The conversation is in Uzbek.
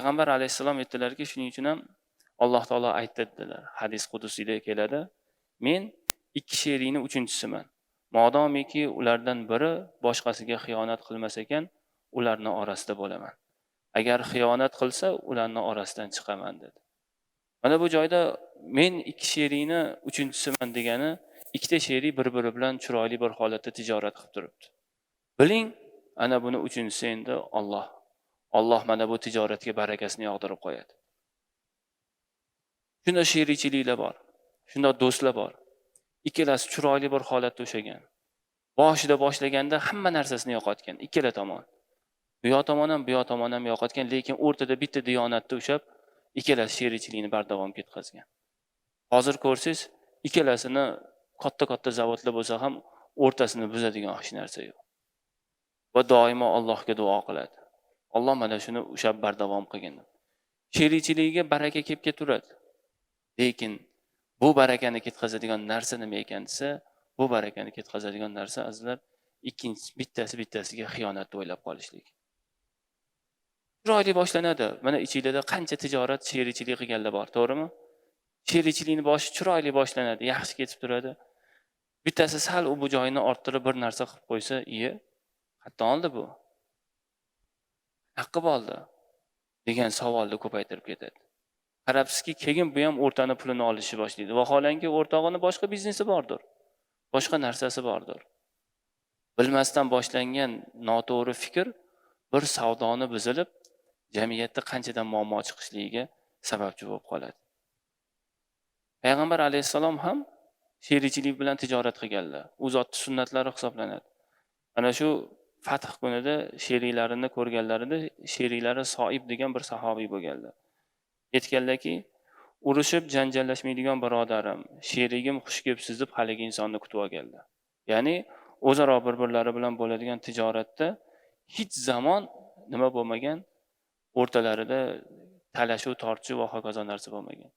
payg'ambar alayhissalom aytdilarki shuning uchun ham alloh taolo aytdi dedilar. Hadis qudusiyda keladi. Men ikki sherikni uchinchisiman. Modomiki ulardan biri boshqasiga xiyonat qilmas ekan ularni orasida bo'laman. Agar xiyonat qilsa ularni orasidan chiqaman dedi. Mana bu joyda men ikki sherikni uchinchisiman degani ikkita sherik bir biri bilan chiroyli bir holatda tijorat qilib turibdi. Biling ana buni uchinchisi endi olloh olloh mana bu tijoratga barakasini yog'dirib qo'yadi. Shunday sherikchiliklar bor shundoq do'stlar bor. Ikkalasi chiroyli bir holatda ushlagan boshida boshlaganda hamma narsasini yo'qotgan ikkala tomon. Bu yoq tomon ham bu yoq tomon ham yo'qotgan lekin o'rtada bitta diyonatda ushlab ikkalasi sherikchilikni bardavom ketkazgan. Hozir ko'rsangiz ikkalasini katta katta zavodlar bo'lsa ham o'rtasini buzadigan hech narsa yo'q. Va doimo allohga duo qiladi. Olloh mana shuni ushlab bardavom qilgin. Sherikchiligiga baraka kelib ketaveradi lekin bu barakani ketkazadigan narsa nima ekan desa bu barakani ketkazadigan narsa azizlar ikkinchi bittasi bittasiga xiyonatni o'ylab qolishlik. Chiroyli boshlanadi. Mana ichinglarda qancha tijorat sherikchilik qilganlar bor to'g'rimi? Sherikchilikni boshi chiroyli boshlanadi yaxshi ketib turadi. Bittasi sal u bu joyini orttirib bir narsa qilib qo'ysa iye qayerdan oldi bu. Qilib oldi degan savolni ko'paytirib ketadi. Qarabsizki keyin bu ham o'rtani pulini olishni boshlaydi. Vaholanki o'rtog'ini boshqa biznesi bordir boshqa narsasi bordir. Bilmasdan boshlangan noto'g'ri fikr bir savdoni buzilib jamiyatda qanchadan muammo chiqishligiga sababchi bo'lib qoladi. Payg'ambar alayhissalom ham sherikchilik bilan tijorat qilganlar. U zotni sunnatlari hisoblanadi. Ana shu fath kunida sheriklarini ko'rganlarida sheriklari soib degan bir sahobiy bo'lganlar. Aytganlarki urushib janjallashmaydigan birodarim sherigim xush kelibsiz deb haligi insonni kutib olganlar. Ya'ni o'zaro bir birlari bilan bo'ladigan tijoratda hech zamon nima bo'lmagan o'rtalarida talashuv tortishuv va hokazo narsa bo'lmagan.